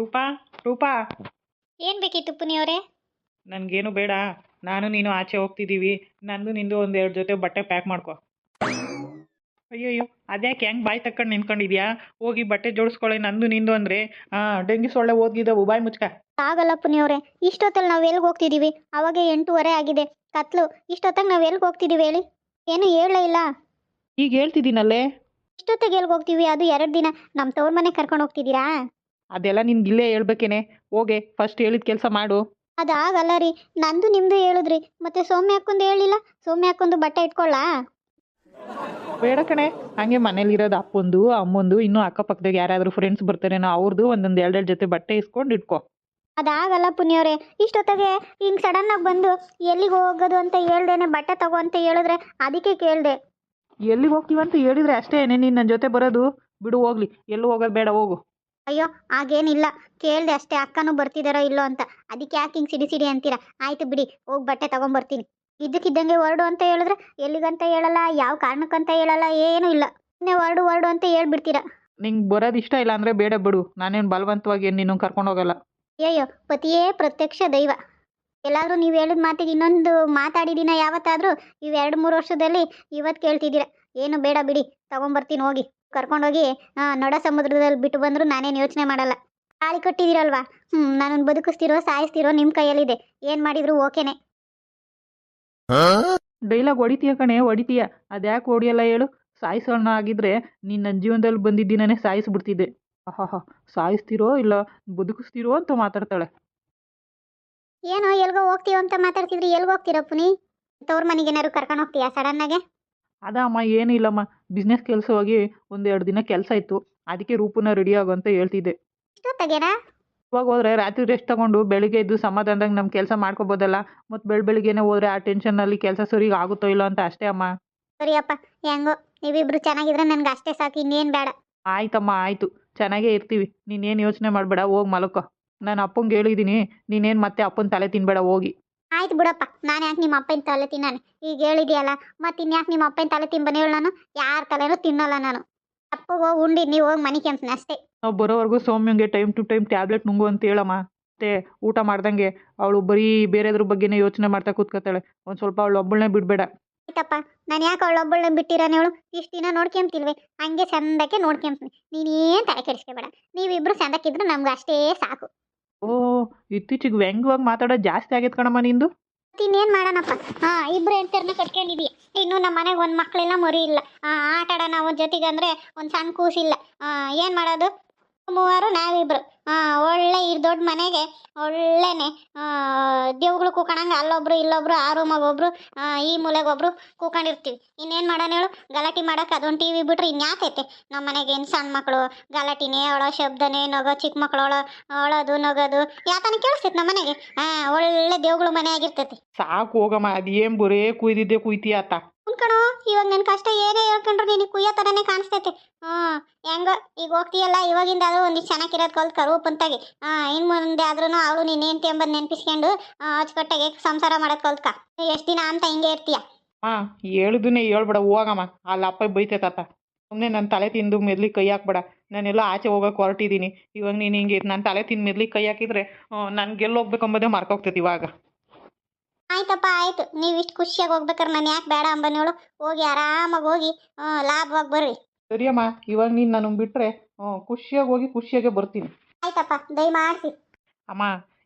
ರೂಪಾ ರೂಪಾ. ಏನು ಬೇಕಿತ್ತು ಪುನಿಯವರೇ ನನಗೇನು ಬೇಡ. ನಾನು ನೀನು ಆಚೆ ಹೋಗ್ತಿದ್ದೀವಿ ನಂದು ನಿಂದು ಒಂದೆರಡು ಜೊತೆ ಬಟ್ಟೆ ಪ್ಯಾಕ್ ಮಾಡ್ಕೊ. ಅಯ್ಯೋ ಅದ್ಯಾಕೆ ಹೆಂಗೆ ಬಾಯಿ ತಕ್ಕೊಂಡು ನಿಂತ್ಕೊಂಡಿದ್ಯಾ? ಹೋಗಿ ಬಟ್ಟೆ ಜೋಡಿಸ್ಕೊಳ್ಳಿ ನಂದು ನಿಂದು ಅಂದರೆ. ಡೆಂಗಿ ಸೊಳ್ಳೆ ಓದ್ಗಿದ್ದವು ಬಾಯಿ ಮುಚ್ಕ. ಆಗಲ್ಲ ಪುನಿಯವರೇ ಇಷ್ಟೊತ್ತಲ್ಲಿ ನಾವು ಎಲ್ಲಿಗೆ ಹೋಗ್ತಿದೀವಿ? ಅವಾಗ ಎಂಟೂವರೆ ಆಗಿದೆ. ಕತ್ಲು ಇಷ್ಟೊತ್ತಾಗ ನಾವು ಎಲ್ಲಿಗೆ ಹೋಗ್ತಿದೀವಿ ಹೇಳಿ? ಏನು ಹೇಳಲೇ ಇಲ್ಲ. ಈಗ ಹೇಳ್ತಿದ್ದೀನಲ್ಲೇ ಇಷ್ಟೊತ್ತಿಗೆ ಎಲ್ಲಿಗೆ ಹೋಗ್ತೀವಿ? ಅದು ಎರಡು ದಿನ. ನಮ್ಮ ತವ್ರ ಮನೆ ಕರ್ಕೊಂಡು ಹೋಗ್ತಿದ್ದೀರಾ ಅದೆಲ್ಲ ನಿನ್ಗೆ ಇಲ್ಲೇ ಹೇಳ್ಬೇಕೇನೆ. ಹೋಗೆ ಫಸ್ಟ್ ಹೇಳಿದ ಕೆಲಸ ಮಾಡು. ಅದಾಗಲ್ಲ ರೀ. ನಂದು ನಿಮ್ಮದು ಹೇಳಿದ್ರಿ. ಮತ್ತೆ ಸೌಮ್ಯ ಹಾಕೊಂದು ಹೇಳಿಲ್ಲ? ಸೌಮ್ಯ ಹಾಕೊಂದು ಬಟ್ಟೆ ಇಟ್ಕೊಳ್ಳ ಬೇಡ ಕಣೆ. ಹಂಗೆ ಮನೇಲಿರೋದು ಅಪ್ಪಂದು ಅಮ್ಮಂದು ಇನ್ನೂ ಅಕ್ಕಪಕ್ಕದಾಗ ಯಾರಾದರೂ ಫ್ರೆಂಡ್ಸ್ ಬರ್ತಾರೇನೋ ಅವ್ರದ್ದು ಒಂದೊಂದು ಎರಡೆರಡು ಜೊತೆ ಬಟ್ಟೆ ಇಸ್ಕೊಂಡು ಇಟ್ಕೊ. ಅದಾಗಲ್ಲ ಪುಣ್ಯವ್ರೆ. ಇಷ್ಟೊತ್ತಿಗೆ ಹಿಂಗೆ ಸಡನ್ನಾಗಿ ಬಂದು ಎಲ್ಲಿಗೆ ಹೋಗೋದು ಅಂತ ಹೇಳ್ದೇನೆ ಬಟ್ಟೆ ತಗೋ ಅಂತ ಹೇಳಿದ್ರೆ ಅದಕ್ಕೆ ಕೇಳಿದೆ. ಎಲ್ಲಿಗೆ ಹೋಗ್ತೀವಂತ ಹೇಳಿದ್ರೆ ಅಷ್ಟೇ ನೀನು ನನ್ನ ಜೊತೆ ಬರೋದು. ಬಿಡು ಹೋಗ್ಲಿ. ಎಲ್ಲೂ ಹೋಗೋದು ಬೇಡ ಹೋಗು. ಅಯ್ಯೋ ಹಾಗೇನಿಲ್ಲ. ಕೇಳಿದೆ ಅಷ್ಟೇ ಅಕ್ಕನೂ ಬರ್ತಿದಾರೋ ಇಲ್ಲೋ ಅಂತ. ಅದಕ್ಕೆ ಯಾಕೆ ಹಿಂಗೆ ಸಿಡಿ ಸಿಡಿ ಅಂತೀರಾ? ಆಯ್ತು ಬಿಡಿ ಹೋಗಿ ಬಟ್ಟೆ ತಗೊಂಬರ್ತೀನಿ. ಇದ್ದಕ್ಕಿದ್ದಂಗೆ ಹೊರಡು ಅಂತ ಹೇಳಿದ್ರೆ ಎಲ್ಲಿಗಂತ ಹೇಳಲ್ಲ ಯಾವ ಕಾರಣಕ್ಕಂತ ಹೇಳಲ್ಲ ಏನೂ ಇಲ್ಲ. ಇನ್ನೇ ಹೊರಡು ಹೊರಡು ಅಂತ ಹೇಳ್ಬಿಡ್ತೀರಾ? ನಿಂಗೆ ಬರೋದು ಇಷ್ಟ ಇಲ್ಲ ಅಂದರೆ ಬೇಡ ಬಿಡು. ನಾನೇನು ಬಲವಂತವಾಗಿ ಏನು ನೀನು ಕರ್ಕೊಂಡು ಹೋಗಲ್ಲ. ಅಯ್ಯೋ ಪತಿಯೇ ಪ್ರತ್ಯಕ್ಷ ದೈವ. ಎಲ್ಲಾದರೂ ನೀವು ಹೇಳಿದ ಮಾತಿಗೆ ಇನ್ನೊಂದು ಮಾತಾಡಿದಿನ ಯಾವತ್ತಾದರೂ ಇವೆರಡು ಎರಡು ಮೂರು ವರ್ಷದಲ್ಲಿ ಇವತ್ತು ಕೇಳ್ತಿದ್ದೀರ. ಏನು ಬೇಡ ಬಿಡಿ ತಗೊಂಬರ್ತೀನಿ ಹೋಗಿ. ಕರ್ಕೊಂಡೋಗಿ ಆ, ನಡ ಸಮುದ್ರದಲ್ಲಿ ಬಿಟ್ಟು ಬಂದರೂ ನಾನೇನು ಯೋಚನೆ ಮಾಡಲ್ಲ. ತಾಳಿ ಕೊಟ್ಟಿದ್ದೀರಲ್ವಾ ಹ್ಮ್ ನಾನು ಬದುಕಿಸ್ತಿರೋ ಸಾಯಿಸ್ತಿರೋ ನಿಮ್ಮ ಕೈಯಲ್ಲಿದೆ. ಏನು ಮಾಡಿದ್ರು ಓಕೆನೆ. ಡೈಲಾಗ್ ಹೊಡಿತೀಯ ಕಣೆ ಹೊಡಿತೀಯ? ಅದ್ಯಾಕೆ ಹೊಡಿಯಲ್ಲ ಹೇಳು? ಸಾಯಿಸೋಣ ಆಗಿದ್ರೆ ನೀನು ನನ್ನ ಜೀವನದಲ್ಲಿ ಬಂದಿದ್ದೀನೇ ಸಾಯಿಸ್ಬಿಡ್ತಿದ್ದೆ. ಆಹಾ ಸಾಯಿಸ್ತಿರೋ ಇಲ್ಲ ಬದುಕಿಸ್ತಿರೋ ಅಂತ ಮಾತಾಡ್ತಾಳೆ. ಏನೋ ಎಲ್ಗೋ ಹೋಗ್ತೀವೋ ಅಂತ ಮಾತಾಡ್ತಿದ್ರಿ. ಎಲ್ಗೆ ಹೋಗ್ತೀರಾ ಪುನಿ? ತವ್ರ ಮನೆಗೆ ಏನಾದ್ರು ಕರ್ಕೊಂಡು ಹೋಗ್ತೀಯಾ ಸಡನ್ನಾಗೆ? ಅದ ಅಮ್ಮ ಏನೂ ಇಲ್ಲಮ್ಮ. ಬಿಸ್ನೆಸ್ ಕೆಲಸ ಹೋಗಿ ಒಂದೆರಡು ದಿನ ಕೆಲಸ ಇತ್ತು. ಅದಕ್ಕೆ ರೂಪುನ ರೆಡಿ ಆಗು ಅಂತ ಹೇಳ್ತಿದ್ದೆ. ಇವಾಗ ಹೋದ್ರೆ ರಾತ್ರಿ ರೆಸ್ಟ್ ತಗೊಂಡು ಬೆಳಿಗ್ಗೆ ಎದ್ದು ಸಮಾಧಾನದಾಗ ನಮ್ಮ ಕೆಲಸ ಮಾಡ್ಕೋಬೋದಲ್ಲ. ಮತ್ತು ಬೆಳ ಬೆಳಿಗ್ಗೆನೆ ಹೋದ್ರೆ ಆ ಟೆನ್ಷನ್ನಲ್ಲಿ ಕೆಲಸ ಸರಿಗೆ ಆಗುತ್ತೋ ಇಲ್ಲೋ ಅಂತ ಅಷ್ಟೇ ಅಮ್ಮ. ಸರಿಯಪ್ಪ ಹೆಂಗೋ? ನೀವಿಬ್ರು ಚೆನ್ನಾಗಿದ್ರೆ ನನಗೆ ಅಷ್ಟೇ ಸಾಕು ಇನ್ನೇನು ಬೇಡ. ಆಯ್ತಮ್ಮ ಆಯಿತು. ಚೆನ್ನಾಗೇ ಇರ್ತೀವಿ. ನೀನೇನು ಯೋಚನೆ ಮಾಡಬೇಡ ಹೋಗಿ ಮಲಕೋ. ನಾನು ಅಪ್ಪಂಗೆ ಹೇಳಿದ್ದೀನಿ ನೀನೇನು ಮತ್ತೆ ಅಪ್ಪನ ತಲೆ ತಿನ್ಬೇಡ ಹೋಗಿ. ಆಯ್ತು ಬಿಡಪ್ಪ. ನಾನು ಯಾಕೆ ನಿಮ್ಮ ಅಪ್ಪನ ತಲೆ ತಿನ್ನಾನೆ ಈಗ ಹೇಳಿದ್ಯಲ್ಲ ಮತ್ತೆ ಇನ್ಯಾಕೆ ನಿಮ್ಮ ಅಪ್ಪನ ತಲೆ ತಿಂಬನೆ ಹೇಳು ನಾನು? ಯಾರ ತಲೆನೂ ತಿನ್ನಲ್ಲ ನಾನು. ಅಪ್ಪಗೆ ಹೋಗಿ ಉಂಡಿ ನೀವು ಹೋಗಿ ಮನೆ ಕೆಂಪ್ನ ಅಷ್ಟೇ. ನಾವು ಬರೋವರೆಗೂ ಸೌಮ್ಯಂಗೆ ಟೈಮ್ ಟು ಟೈಮ್ ಟ್ಯಾಬ್ಲೆಟ್ ನುಂಗು ಅಂತ ಹೇಳಮ್ಮ. ಮತ್ತೆ ಊಟ ಮಾಡ್ದಂಗೆ. ಅವಳು ಬರೀ ಬೇರೆದ್ರ ಬಗ್ಗೆನೇ ಯೋಚನೆ ಮಾಡ್ತಾ ಕೂತ್ಕೊತಾಳೆ ಒಂದು ಸ್ವಲ್ಪ ಅವಳು ಒಬ್ಬಳನ್ನೇ ಬಿಡಬೇಡ. ಆಯ್ತಪ್ಪ. ನಾನು ಯಾಕೆ ಅವಳೊಬ್ಬಳನ್ನ ಬಿಟ್ಟಿರಾನೆ ಅವಳು ಇಷ್ಟು ದಿನ ನೋಡ್ಕೊಂತಿಲ್ವೇ ಹಂಗೆ ಚಂದಕ್ಕೆ ನೋಡ್ಕೊಂತೀನಿ ನೀನೇನು ತಲೆ ಕೆಡಿಸ್ಕೋಬೇಡ. ನೀವಿಬ್ರು ಚಂದಕ್ಕಿದ್ರು ನಮ್ಗೆ ಅಷ್ಟೇ ಸಾಕು. ಓ ಇತ್ತೀಚೆಗೆ ವ್ಯಂಗ್ಯವಾಗಿ ಮಾತಾಡೋದು ಜಾಸ್ತಿ ಆಗೈತೆ ಕಣಮ್ಮ ನಿಂದು. ಇನ್ನೇನು ಮಾಡೋಣಪ್ಪ? ಹಾಂ, ಇಬ್ರು ಹೆಂಡ್ತಿರ್ನ ಕಟ್ಕೊಂಡಿದೀಯ ಇನ್ನು ನಮ್ಮ ಮನೆಗೆ ಒಂದು ಮಕ್ಕಳೆಲ್ಲ ಮರಿ ಇಲ್ಲ. ಆಟ ಆಡೋಣ ಅವ್ರ ಜೊತೆಗೆ ಅಂದರೆ ಒಂದು ಸಣ್ಣ ಕೂಸಿಲ್ಲ. ಏನು ಮಾಡೋದು? ಮೂವರು, ನಾವಿಬ್ರು. ಒಳ್ಳೆ ಈ ದೊಡ್ಡ ಮನೆಗೆ ಒಳ್ಳೆನೆ. ದೇವ್ಗಳು ಕೂಕಣಂಗೆ ಅಲ್ಲೊಬ್ರು ಇಲ್ಲೊಬ್ರು, ಆ ರೂಮಾಗ ಒಬ್ರು ಈ ಮೂಲೆಗೆ ಒಬ್ರು ಕೂಕೊಂಡಿರ್ತೀವಿ. ಇನ್ನೇನು ಮಾಡೋಣ ಹೇಳು? ಗಲಾಟೆ ಮಾಡೋಕೆ ಅದೊಂದು ಟಿ ವಿ ಬಿಟ್ರೆ ಇನ್ಯಾತೈತೆ ನಮ್ಮ ಮನೆಗೆ ಏನು ಸಣ್ಣ ಮಕ್ಕಳು ಗಲಾಟಿನೇ ಅವಳ, ಶಬ್ದನೇ ನಗೋ ಚಿಕ್ಕ ಮಕ್ಕಳು ಅವಳ ಅಳೋದು ನಗೋದು, ಯಾತನ ಕೇಳಿಸ್ತೈತೆ ನಮ್ಮ ಮನೆಗೆ? ಹಾಂ, ಒಳ್ಳೆ ದೇವ್ಗಳು ಮನೆ ಆಗಿರ್ತೈತಿ. ಸಾಕು ಹೋಗಮ್ಮ, ಅದು ಏನು ಬರೇ ಕುಯ್ದಿದ್ದೆ ಕುಯ್ತಿ ಅತ್ತ. ಕಣೋ, ಇವಾಗ ನನ್ನ ಕಷ್ಟ ಏನೇ ಹೇಳ್ಕೊಂಡ್ರು ನಿನಗೆ ಕುಯ್ಯೋ ಥರನೇ ಕಾಣಿಸ್ತೈತೆ. ಹ್ಞೂ ಹೆಂಗೋ, ಈಗ ಹೋಗ್ತೀಯಲ್ಲ ಇವಾಗಿಂದ ಅದು ಒಂದಿಷ್ಟು ಚೆನ್ನಾಗಿರೋದು ಕಲ್ತು ಕರುಪಂತಾಗಿ ಹಾಂ ಇನ್ನು ಮುಂದೆ ಆದ್ರೂ ಅವಳು ನೀನು ಹೆಂಡ್ತಿ ಎಂಬುದು ನೆನಪಿಸ್ಕೊಂಡು ಅಚ್ಚುಕಟ್ಟಾಗಿ ಸಂಸಾರ ಮಾಡೋದು ಕಲ್ತ್ಕ. ಎಷ್ಟು ದಿನ ಅಂತ ಹಿಂಗೆ ಇರ್ತೀಯ? ಹಾಂ ಹೇಳಿದನ್ನೇ ಹೇಳ್ಬೇಡ, ಹೋಗಮ್ಮ. ಅಲ್ಲಿ ಅಪ್ಪ ಬೈತೈತಾತ ಸುಮ್ಮನೆ ನನ್ನ ತಲೆ ತಿಂದು ಮೆದ್ಲಿ ಕೈ ಹಾಕ್ಬೇಡ. ನಾನೆಲ್ಲ ಆಚೆ ಹೋಗೋಕೆ ಹೊರಟಿದ್ದೀನಿ ಇವಾಗ ನೀನು ಹಿಂಗೆ ನನ್ನ ತಲೆ ತಿಂದು ಮೆದ್ಲಿ ಕೈ ಹಾಕಿದ್ರೆ ನಾನು ಎಲ್ಲಿ ಹೋಗ್ಬೇಕಂಬುದೇ ಮರ್ತೋಗ್ತೈತಿ ಇವಾಗ. ಆಯ್ತಪ್ಪ ಆಯ್ತು. ನೀವು ಇಷ್ಟು ಖುಷಿಯಾಗಿ ಹೋಗ್ಬೇಕಾರೆ ನಾನು ಯಾಕೆ ಬೇಡ ಅಂಬನೇಳು ಹೋಗಿ ಆರಾಮಾಗಿ ಹೋಗಿ ಲಾಭವಾಗಿ ಬರ್ರಿ. ಸರಿಯಮ್ಮ ಇವಾಗ ನೀನು ನನಗೆ ಬಿಟ್ಟರೆ ಖುಷಿಯಾಗಿ ಹೋಗಿ ಖುಷಿಯಾಗೆ ಬರ್ತೀನಿ. ಆಯ್ತಪ್ಪ ದಯಮಾಡಿಸಿ ಅಮ್ಮ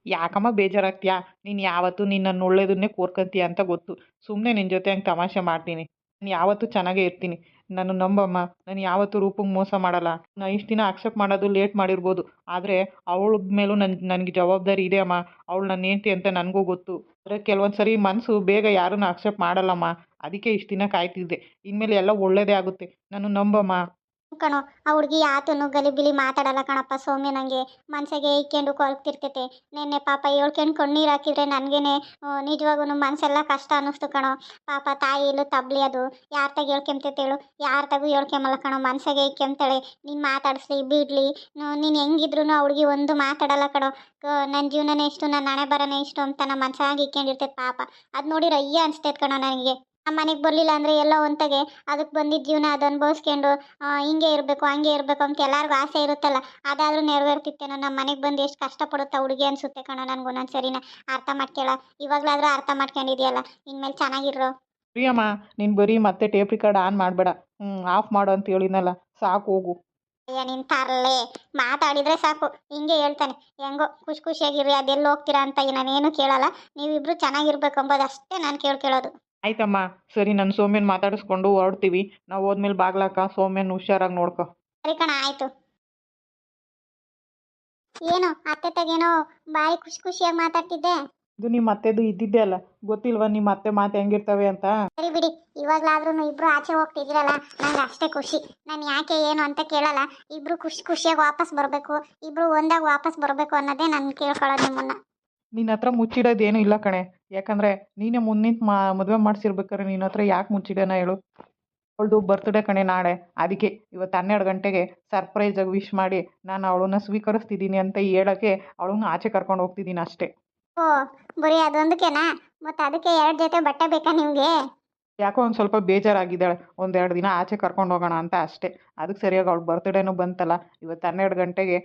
ಯಾಕಮ್ಮ ಬೇಜಾರಾಗ್ತೀಯಾ? ನೀನು ಯಾವತ್ತೂ ನಿನ್ನನ್ನು ಒಳ್ಳೇದನ್ನೇ ಕೋರ್ಕಂತೀಯ ಅಂತ ಗೊತ್ತು. ಸುಮ್ಮನೆ ನಿನ್ನ ಜೊತೆ ಹಂಗೆ ತಮಾಷೆ ಮಾಡ್ತೀನಿ. ನಾನು ಯಾವತ್ತೂ ಚೆನ್ನಾಗೇ ಇರ್ತೀನಿ. ನಾನು ನಂಬಮ್ಮ, ನಾನು ಯಾವತ್ತೂ ರೂಪಂಗೆ ಮೋಸ ಮಾಡಲ್ಲ. ನಾನು ಇಷ್ಟು ದಿನ ಅಕ್ಸೆಪ್ಟ್ ಮಾಡೋದು ಲೇಟ್ ಮಾಡಿರ್ಬೋದು. ಆದರೆ ಅವಳ ಮೇಲೂ ನನ್ನ ನನಗೆ ಜವಾಬ್ದಾರಿ ಇದೆ ಅಮ್ಮ. ಅವಳು ನನ್ನ ಹೆಂಡ್ತಿ ಅಂತ ನನಗೂ ಗೊತ್ತು. ಆದರೆ ಕೆಲವೊಂದು ಸರಿ ಮನಸ್ಸು ಬೇಗ ಯಾರನ್ನೂ ಅಕ್ಸೆಪ್ಟ್ ಮಾಡಲ್ಲಮ್ಮ. ಅದಕ್ಕೆ ಇಷ್ಟು ದಿನ ಕಾಯ್ತಿದ್ದೆ. ಇನ್ಮೇಲೆ ಎಲ್ಲ ಒಳ್ಳೆಯದೇ ಆಗುತ್ತೆ. ನಾನು ನಂಬಮ್ಮ. ಕಣೋ, ಆ ಹುಡುಗಿ ಯಾತನು ಗಲಿಬಿಲಿ ಮಾತಾಡಲ್ಲ ಕಣಪ್ಪ ಸೌಮ್ಯ ನನಗೆ ಮನ್ಸಿಗೆ ಇಕ್ಕೊಂಡು ಕೊಲ್ತಿರ್ತೈತೆ. ನೆನ್ನೆ ಪಾಪ ಹೇಳ್ಕೊಂಡು ಕಣ್ಣೀರು ಹಾಕಿದ್ರೆ ನನಗೇನೆ ನಿಜವಾಗೂ ಮನಸ್ಸೆಲ್ಲ ಕಷ್ಟ ಅನ್ನಿಸ್ತು ಕಣೋ. ಪಾಪ ತಾಯಿ ಇಲ್ಲೂ ತಬ್ಲಿ ಅದು. ಯಾರ ತಾಗ ಹೇಳ್ಕೊಂತೈತೆ ಹೇಳು. ಯಾರ ತಾಗೂ ಹೇಳ್ಕೊಂಬಲ್ಲ ಕಣೋ. ಮನ್ಸಾಗೆ ಇಕ್ಕೊಂತಾಳೆ. ನೀನು ಮಾತಾಡಿಸ್ಲಿ, ಬಿಡ್ಲಿ. ನೀನು ಹೆಂಗಿದ್ರು ಆ ಹುಡುಗಿ ಒಂದು ಮಾತಾಡಲ್ಲ ಕಣೋ. ನನ್ನ ಜೀವನನೇ ಇಷ್ಟು ನನ್ನ ಹಣೆ ಬರನೇ ಇಷ್ಟು ಅಂತ ನಮ್ಮ ಮನ್ಸಾಗಿ ಇಕ್ಕೊಂಡಿರ್ತೈತೆ ಪಾಪ. ಅದು ನೋಡಿರ ಅಯ್ಯ ಅನಿಸ್ತೈತೆ ಕಣೋ ನನಗೆ. ಮನೆಗೆ ಬರಲಿಲ್ಲ ಅಂದರೆ ಎಲ್ಲೋ ಒಂತಗೆ ಅದಕ್ಕೆ ಬಂದಿದ್ದ ಜೀವನ ಅದು ಅನುಭವಿಸ್ಕೊಂಡು ಹಿಂಗೆ ಇರಬೇಕು ಹಂಗೆ ಇರಬೇಕು ಅಂತ ಎಲ್ಲರಿಗೂ ಆಸೆ ಇರುತ್ತಲ್ಲ. ಅದಾದರೂ ನೆರವೇರ್ತಿತ್ತೇನೋ ನಮ್ಮ ಮನೆಗೆ ಬಂದು ಎಷ್ಟು ಕಷ್ಟಪಡುತ್ತಾ ಹುಡುಗಿ ಅನಿಸುತ್ತೆ ಕಣೋ ನನಗೆ ಒಂದೊಂದು ಸರಿನ ಅರ್ಥ ಮಾಡ್ಕೇಳ ಇವಾಗಲಾದರೂ ಅರ್ಥ ಮಾಡ್ಕೊಂಡಿದ್ಯಲ್ಲ. ಇನ್ಮೇಲೆ ಚೆನ್ನಾಗಿರೋ ಪ್ರಿಯಮ್ಮ ನೀನು ಬರೀ ಮತ್ತೆ ಟೇಪ್ ರಿಕಾರ್ಡ್ ಆನ್ ಮಾಡಬೇಡ. ಹ್ಞೂ ಆಫ್ ಮಾಡು ಅಂತ ಹೇಳಿದ್ನಲ್ಲ. ಸಾಕು ಹೋಗು. ಅಯ್ಯ ನಿನ್ ತರಲೆ. ಮಾತಾಡಿದ್ರೆ ಸಾಕು. ಹಿಂಗೆ ಹೇಳ್ತಾನೆ. ಹೆಂಗೋ ಖುಷಿ ಖುಷಿಯಾಗಿರ್ರಿ. ಅದೆಲ್ಲ ಹೋಗ್ತೀರಾ ಅಂತ ನಾನೇನು ಕೇಳಲ್ಲ. ನೀವಿಬ್ರು ಚೆನ್ನಾಗಿರ್ಬೇಕು ಅಂಬೋದು ಅಷ್ಟೇ ನಾನು ಕೇಳ್ಕೊಳ್ಳೋದು ಆಯ್ತಮ್ಮ ಸರಿ ನಾನು ಸೌಮ್ಯನ ಮಾತಾಡಿಸ್ಕೊಂಡು ಹೊರಡ್ತೀವಿ. ನಾವು ಹೋದ್ಮೇಲೆ ಬಾಗ್ಲಾಕ ಸೌಮ್ಯನ ಹುಷಾರಾಗಿ ನೋಡ್ಕೋ. ಸರಿ ಕಣ ಆಯ್ತು. ಏನು ಅತ್ತೆ ತಗೇನೋ ಬಾರಿ ಖುಷಿ ಖುಷಿಯಾಗಿ ಮಾತಾಡ್ತಿದ್ದೆ? ಇದು ನಿಮ್ಮ ಅತ್ತೆದು ಇದ್ದಿದ್ದೆ ಅಲ್ಲ. ಗೊತ್ತಿಲ್ವಾ ನಿಮ್ಮ ಅತ್ತೆ ಮಾತು ಹೆಂಗಿರ್ತವೆ ಅಂತ? ಸರಿ ಬಿಡಿ ಇವಾಗ್ಲಾದ್ರೂ ಇಬ್ರು ಆಚೆ ಹೋಗ್ತಿದ್ದೀರಲ್ಲ ನಂಗೆ ಅಷ್ಟೇ ಖುಷಿ. ನಾನು ಯಾಕೆ ಏನು ಅಂತ ಕೇಳಲ್ಲ. ಇಬ್ರು ಖುಷಿ ಖುಷಿಯಾಗಿ ವಾಪಸ್ ಬರಬೇಕು ಇಬ್ರು ಒಂದಾಗ ವಾಪಸ್ ಬರಬೇಕು ಅನ್ನೋದೇ ನಾನು ಕೇಳ್ಕೊಳ್ಳೋದು ನಿಮ್ಮನ್ನ. ನಿನ್ನ ಹತ್ರ ಮುಚ್ಚಿಡೋದೇನು ಇಲ್ಲ ಕಣೆ. ಯಾಕಂದರೆ ನೀನೇ ಮುಂದಿನ ಮಾ, ಮದುವೆ ಮಾಡಿಸಿರ್ಬೇಕಾದ್ರೆ ನಿನ್ನ ಹತ್ರ ಯಾಕೆ ಮುಚ್ಚಿಡೋಣ ಹೇಳು. ಅವಳದು ಬರ್ತ್ಡೇ ಕಣೆ ನಾಳೆ. ಅದಕ್ಕೆ ಇವತ್ತು ಹನ್ನೆರಡು ಗಂಟೆಗೆ ಸರ್ಪ್ರೈಸಾಗಿ ವಿಶ್ ಮಾಡಿ ನಾನು ಅವಳನ್ನ ಸ್ವೀಕರಿಸ್ತಿದ್ದೀನಿ ಅಂತ ಹೇಳಕ್ಕೆ ಅವಳನ್ನ ಆಚೆ ಕರ್ಕೊಂಡು ಹೋಗ್ತಿದ್ದೀನಿ ಅಷ್ಟೇ. ಓ, ಬರೀ ಅದೊಂದಕ್ಕೆನಾ? ಮತ್ತೆ ಅದಕ್ಕೆ ಎರಡು ಜೊತೆ ಬಟ್ಟೆ ಬೇಕಾ ನಿಮಗೆ? ಯಾಕೋ ಒಂದು ಸ್ವಲ್ಪ ಬೇಜಾರಾಗಿದ್ದಾಳೆ. ಒಂದೆರಡು ದಿನ ಆಚೆ ಕರ್ಕೊಂಡು ಹೋಗೋಣ ಅಂತ ಅಷ್ಟೇ. ಅದಕ್ಕೆ ಸರಿಯಾಗಿ ಅವ್ಳು ಬರ್ತ್ಡೇನೂ ಬಂತಲ್ಲ. ಇವತ್ತು ಹನ್ನೆರಡು ಗಂಟೆಗೆ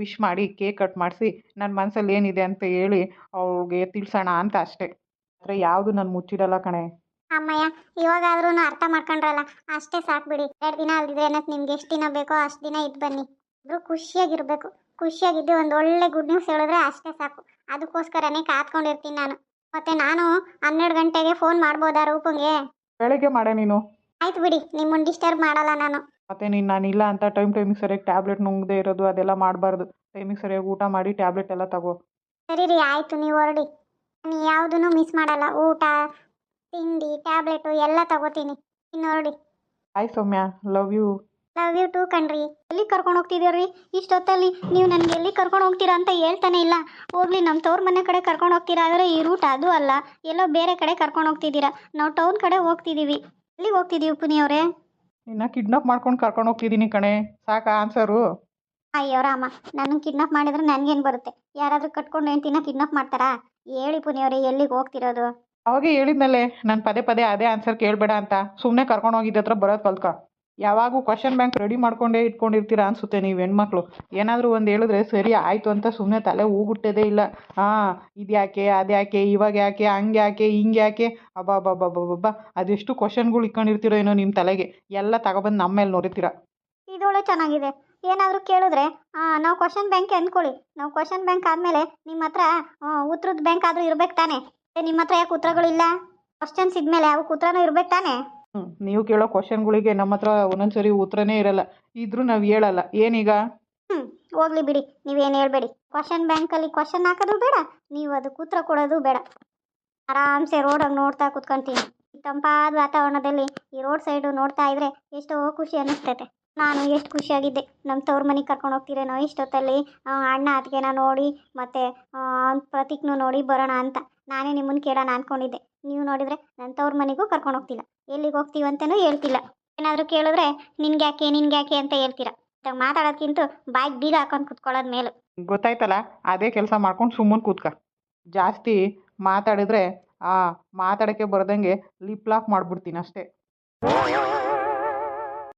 ವಿಶ್ ಮಾಡಿ ಕೇಕ್ ಕಟ್ ಮಾಡಿಸಿ ನನ್ನ ಮನಸ್ಸಲ್ಲಿ ಏನಿದೆ ಅಂತ ಹೇಳಿ ಅವಳಿಗೆ ತಿಳಿಸೋಣ ಅಂತ ಅಷ್ಟೇ. ಆದರೆ ಯಾವುದು ನಾನು ಮುಚ್ಚಿಡಲ್ಲ ಕಣೆ. ಅಮ್ಮಯ್ಯ ಇವಾಗಾದ್ರೂ ಅರ್ಥ ಮಾಡ್ಕೊಂಡ್ರಲ್ಲ. ಅಷ್ಟೇ ಸಾಕು ಬಿಡಿ. ಎರಡು ದಿನ ಅಲ್ದಿದ್ರೆ ಅನ್ನೋದು ನಿಮ್ಗೆ ಎಷ್ಟು ದಿನ ಬೇಕೋ ಅಷ್ಟು ದಿನ ಇದ್ದು ಬನ್ನಿ. ಇಬ್ರು ಖುಷಿಯಾಗಿರಬೇಕು. ಖುಷಿಯಾಗಿದ್ದು ಒಂದು ಒಳ್ಳೆ ಗುಡ್ ನ್ಯೂಸ್ ಹೇಳಿದ್ರೆ ಅಷ್ಟೇ ಸಾಕು. ಅದಕ್ಕೋಸ್ಕರನೇ ಕಾತ್ಕೊಂಡಿರ್ತೀನಿ ನಾನು. ಮತ್ತೆ ನಾನು ಹನ್ನೆರಡು ಗಂಟೆಗೆ ಫೋನ್ ಮಾಡ್ಬೋದಾ ರೂಪಂಗೆ? ಬೆಳಗ್ಗೆ ಮಾಡೆ ನೀನು. ಆಯ್ತು ಬಿಡಿ ನಿಮ್ಮನ್ನು ಡಿಸ್ಟರ್ಬ್ ಮಾಡಲ್ಲ ನಾನು. ಮತ್ತೆ ನೀನು ನಾನು ಇಲ್ಲ ಅಂತ ಟೈಮ್ ಟೈಮಿಗೆ ಸರಿಯಾಗಿ ಟ್ಯಾಬ್ಲೆಟ್ ನುಂಗದೆ ಇರೋದು ಅದೆಲ್ಲ ಮಾಡಬಾರ್ದು. ಟೈಮಿಗೆ ಸರಿಯಾಗಿ ಊಟ ಮಾಡಿ ಟ್ಯಾಬ್ಲೆಟ್ ಎಲ್ಲ ತಗೋ. ಸರಿ ರೀ ಆಯಿತು ನೀವು ಹೊರಡಿ. ನಾನು ಯಾವುದೂ ಮಿಸ್ ಮಾಡಲ್ಲ. ಊಟ ತಿಂಡಿ ಟ್ಯಾಬ್ಲೆಟು ಎಲ್ಲ ತಗೋತೀನಿ. ಇನ್ನು ಹೊರಡಿ. Hi Soumya love you love you too ಕಣ್ರಿ. ಎಲ್ಲಿ ಕರ್ಕೊಂಡು ಹೋಗ್ತಿದ್ದೀರಿ ಇಷ್ಟೊತ್ತಲ್ಲಿ ನೀವು ನನಗೆ ಎಲ್ಲಿ ಕರ್ಕೊಂಡು ಹೋಗ್ತೀರಾ ಅಂತ ಹೇಳ್ತಾನೆ ಇಲ್ಲ. ಹೋಗ್ಲಿ ನಮ್ಮ ತವ್ರ ಮನೆ ಕಡೆ ಕರ್ಕೊಂಡು ಹೋಗ್ತೀರಾ ಆದರೆ ಈ ರೂಟ್ ಅದು ಅಲ್ಲ. ಎಲ್ಲೋ ಬೇರೆ ಕಡೆ ಕರ್ಕೊಂಡು ಹೋಗ್ತಿದ್ದೀರಾ. ನಾವು ಟೌನ್ ಕಡೆ ಹೋಗ್ತಿದ್ದೀವಿ ಎಲ್ಲಿಗೆ ಹೋಗ್ತಿದ್ದೀವಿ ಪುನಿ ಅವರೇ? ನಿನ್ನ ಕಿಡ್ನಾಪ್ ಮಾಡ್ಕೊಂಡು ಕರ್ಕೊಂಡು ಹೋಗ್ತಿದ್ದೀನಿ ಕಣೆ. ಸಾಕಾ ಆನ್ಸರು? ಅಯ್ಯೋ ರಾಮ ನನ್ನ ಕಿಡ್ನಾಪ್ ಮಾಡಿದ್ರೆ ನನಗೇನು ಬರುತ್ತೆ? ಯಾರಾದರೂ ಕಟ್ಕೊಂಡು ಹೆಂಡ್ತಿನ ಕಿಡ್ನಾಪ್ ಮಾಡ್ತಾರಾ? ಹೇಳಿ ಪುನಿ ಅವರೇ ಎಲ್ಲಿಗೆ ಹೋಗ್ತಿರೋದು? ಅವಾಗೇ ಹೇಳಿದ್ನಲ್ಲೇ ನಾನು ಪದೇ ಪದೇ ಅದೇ ಆನ್ಸರ್ ಕೇಳಬೇಡ ಅಂತ. ಸುಮ್ಮನೆ ಕರ್ಕೊಂಡು ಹೋಗಿದ್ದ ಹತ್ರ ಬರೋದು ಕಲ್ತ್ಕೊ ಯಾವಾಗೂ ಕ್ವಶನ್ ಬ್ಯಾಂಕ್ ರೆಡಿ ಮಾಡ್ಕೊಂಡೇ ಇಟ್ಕೊಂಡಿರ್ತೀರಾ ಅನಿಸುತ್ತೆ ನೀವು ಹೆಣ್ಮಕ್ಳು. ಏನಾದರೂ ಒಂದು ಹೇಳಿದ್ರೆ ಸರಿ ಆಯಿತು ಅಂತ ಸುಮ್ಮನೆ ತಲೆ ಹೂಗುಟ್ಟೋದೇ ಇಲ್ಲ. ಹಾಂ, ಇದ್ಯಾಕೆ, ಅದ್ಯಾಕೆ, ಇವಾಗ ಯಾಕೆ, ಹಂಗೆ ಯಾಕೆ, ಹಿಂಗೆ ಯಾಕೆ? ಅಬ್ಬಬ್ಬಬ್ಬಬ್ಬಬ್ಬ. ಅದೆಷ್ಟು ಕ್ವಶನ್ಗಳು ಇಟ್ಕೊಂಡಿರ್ತೀರೋ ಏನೋ ನಿಮ್ಮ ತಲೆಗೆ. ಎಲ್ಲ ತಗೊಬಂದು ನಮ್ಮ ಮೇಲೆ ನೋರಿತೀರ ಇದೊಳೆ ಚೆನ್ನಾಗಿದೆ. ಏನಾದರೂ ಕೇಳಿದ್ರೆ ನಾವು ಕ್ವಶನ್ ಬ್ಯಾಂಕ್ ಅಂದ್ಕೊಳ್ಳಿ ನಾವು ಕ್ವಶನ್ ಬ್ಯಾಂಕ್ ಆದಮೇಲೆ ನಿಮ್ಮ ಹತ್ರ ಉತ್ತರದ ಬ್ಯಾಂಕ್ ಆದರೂ ಇರ್ಬೇಕು ತಾನೆ. ನಿಮ್ಮ ಹತ್ರ ಯಾಕೆ ಉತ್ತರಗಳಿಲ್ಲ? ಕ್ವಶನ್ಸ್ ಇದ್ಮೇಲೆ ಅವಕ್ಕೆ ಉತ್ತರನೂ ಇರ್ಬೇಕು ತಾನೆ. ನೀವು ಕೇಳೋ ಕ್ವಶನ್ಗಳಿಗೆ ನಮ್ಮ ಹತ್ರ ಒಂದೊಂದು ಸರಿ ಉತ್ತರನೇ ಇರಲ್ಲ. ಇದ್ರೂ ನಾವು ಹೇಳಲ್ಲ. ಏನೀಗ? ಹೋಗ್ಲಿ ಬಿಡಿ. ನೀವೇನು ಹೇಳ್ಬೇಡಿ. ಕ್ವಶನ್ ಬ್ಯಾಂಕಲ್ಲಿ ಕ್ವಶನ್ ಹಾಕೋದು ಬೇಡ. ನೀವು ಅದಕ್ಕೆ ಉತ್ತರ ಕೊಡೋದು ಬೇಡ. ಆರಾಮ್ಸೆ ರೋಡಾಗಿ ನೋಡ್ತಾ ಕುತ್ಕೊಂತೀನಿ. ಈ ತಂಪಾದ ವಾತಾವರಣದಲ್ಲಿ ಈ ರೋಡ್ ಸೈಡು ನೋಡ್ತಾ ಇದ್ರೆ ಎಷ್ಟೋ ಖುಷಿ ಅನಿಸ್ತೈತೆ ನಾನು ಎಷ್ಟು ಖುಷಿಯಾಗಿದ್ದೆ. ನಮ್ಮ ತವ್ರ ಮನೆಗೆ ಕರ್ಕೊಂಡು ಹೋಗ್ತೀರೇನೋ ಇಷ್ಟೊತ್ತಲ್ಲಿ ಆ, ಅಣ್ಣ ಅದಕ್ಕೆನ ನೋಡಿ ಮತ್ತು ಪ್ರತೀಕ್ನು ನೋಡಿ ಬರೋಣ ಅಂತ. ನಾನೇ ನಿಮ್ಮನ್ನು ಕೇಳೋಣ ಅಂದ್ಕೊಂಡಿದ್ದೆ ನೀವು ನೋಡಿದರೆ ನನ್ನ ತವ್ರ ಮನೆಗೂ ಕರ್ಕೊಂಡು ಹೋಗ್ತಿಲ್ಲ. ಎಲ್ಲಿಗೆ ಹೋಗ್ತೀವಿ ಅಂತಲೂ ಹೇಳ್ತಿಲ್ಲ. ಏನಾದರೂ ಕೇಳಿದ್ರೆ ನಿನ್ಗೆ ಯಾಕೆ ನಿನ್ಗೆ ಯಾಕೆ ಅಂತ ಹೇಳ್ತೀರಾ. ಇವಾಗ ಮಾತಾಡೋದ್ಕಿಂತ ಬಾಯ್ಗೆ ಬೀಗ ಹಾಕೊಂಡು ಕುತ್ಕೊಳ್ಳೋದು ಮೇಲೆ. ಗೊತ್ತಾಯ್ತಲ್ಲ, ಅದೇ ಕೆಲಸ ಮಾಡ್ಕೊಂಡು ಸುಮ್ಮನೆ ಕೂತ್ಕ. ಜಾಸ್ತಿ ಮಾತಾಡಿದ್ರೆ ಆ ಮಾತಾಡೋಕ್ಕೆ ಬರ್ದಂಗೆ ಲಿಪ್ ಲಾಕ್ ಮಾಡಿಬಿಡ್ತೀನಿ ಅಷ್ಟೇ.